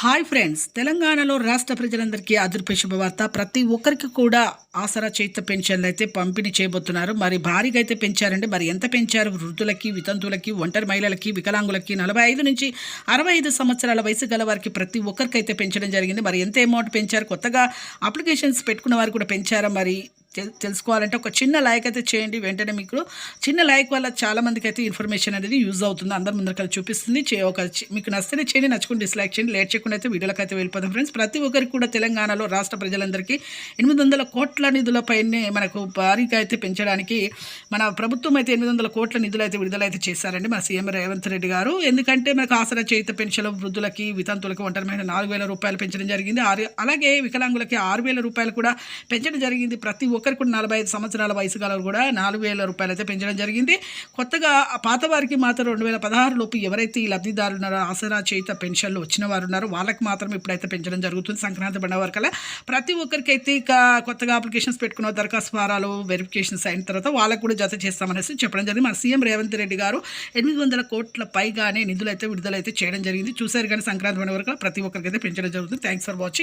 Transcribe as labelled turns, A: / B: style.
A: Hi friends తెలంగాణలో రాష్ట్ర ప్రజలందరికీ అదృప శుభవార్త. ప్రతి ఒక్కరికి కూడా ఆసరా చేత పెన్షన్లు అయితే పంపిణీ చేయబోతున్నారు. మరి భారీగా అయితే పెంచారండి. మరి ఎంత పెంచారు? వృద్ధులకి వితంతులకి ఒంటరి మహిళలకి వికలాంగులకి నలభై ఐదు నుంచి అరవై ఐదు సంవత్సరాల వయసు గల వారికి ప్రతి ఒక్కరికి అయితే పెంచడం జరిగింది. మరి ఎంత అమౌంట్ పెంచారు? కొత్తగా అప్లికేషన్స్ పెట్టుకున్న వారు కూడా పెంచారా? మరి తెలుసుకోవాలంటే ఒక చిన్న లైక్ అయితే చేయండి. వెంటనే మీకు చిన్న లైక్ వల్ల చాలా మందికి అయితే ఇన్ఫర్మేషన్ అనేది యూజ్ అవుతుంది. అందరి ముందర చూపిస్తుంది. చే- ఒక మీకు నచ్చితే చేయండి. నచ్చుకుని డిస్లైక్ చేయండి. లేట్ చేయకుండా అయితే వీడియోలకు అయితే వెళ్ళిపోతాం ఫ్రెండ్స్ ప్రతి ఒక్కరికి కూడా తెలంగాణలో రాష్ట్ర ప్రజలందరికీ ఎనిమిది వందల కోట్ల నిధులపైనే మనకు భారీగా అయితే పెంచడానికి మన ప్రభుత్వం అయితే ఎనిమిది వందల కోట్ల నిధులు అయితే విడుదలైతే చేశారండి మన సీఎం రేవంత్ రెడ్డి గారు. ఎందుకంటే మనకు ఆసరా చేత పెన్షన్ వృద్ధులకి వితంతులకి ఒంటరిమైన మహిళ నాలుగు వేల రూపాయలు పెంచడం జరిగింది. అలాగే వికలాంగులకి ఆరు వేల రూపాయలు కూడా పెంచడం జరిగింది. ప్రతి ఒక్కరికి కూడా నలభై ఐదు సంవత్సరాల వయసు గలరు కూడా నాలుగు వేల రూపాయలు అయితే పెంచడం జరిగింది. కొత్తగా పాత వారికి మాత్రం రెండు వేల పదహారు లోపు ఎవరైతే ఈ లబ్ధిదారులు ఉన్నారో ఆసరా చేత పెన్షన్లు వచ్చిన వారు ఉన్నారో వాళ్ళకి మాత్రం ఇప్పుడైతే పెంచడం జరుగుతుంది సంక్రాంతి పండుగ వరకల్లా ప్రతి ఒక్కరికైతే ఇక కొత్తగా అప్లికేషన్స్ పెట్టుకున్న దరఖాస్తు ఫారాలు వెరిఫికేషన్స్ అయిన తర్వాత వాళ్ళకు కూడా జత చేస్తామనేసి చెప్పడం జరిగింది. మన సీఎం రేవంత్ రెడ్డి గారు ఎనిమిది వందల కోట్ల పైగానే నిధులు అయితే చేయడం జరిగింది. చూశారు కానీ సంక్రాంతి పండుగ వరకు ప్రతి ఒక్కరికైతే పెంచడం జరుగుతుంది. Thanks for watching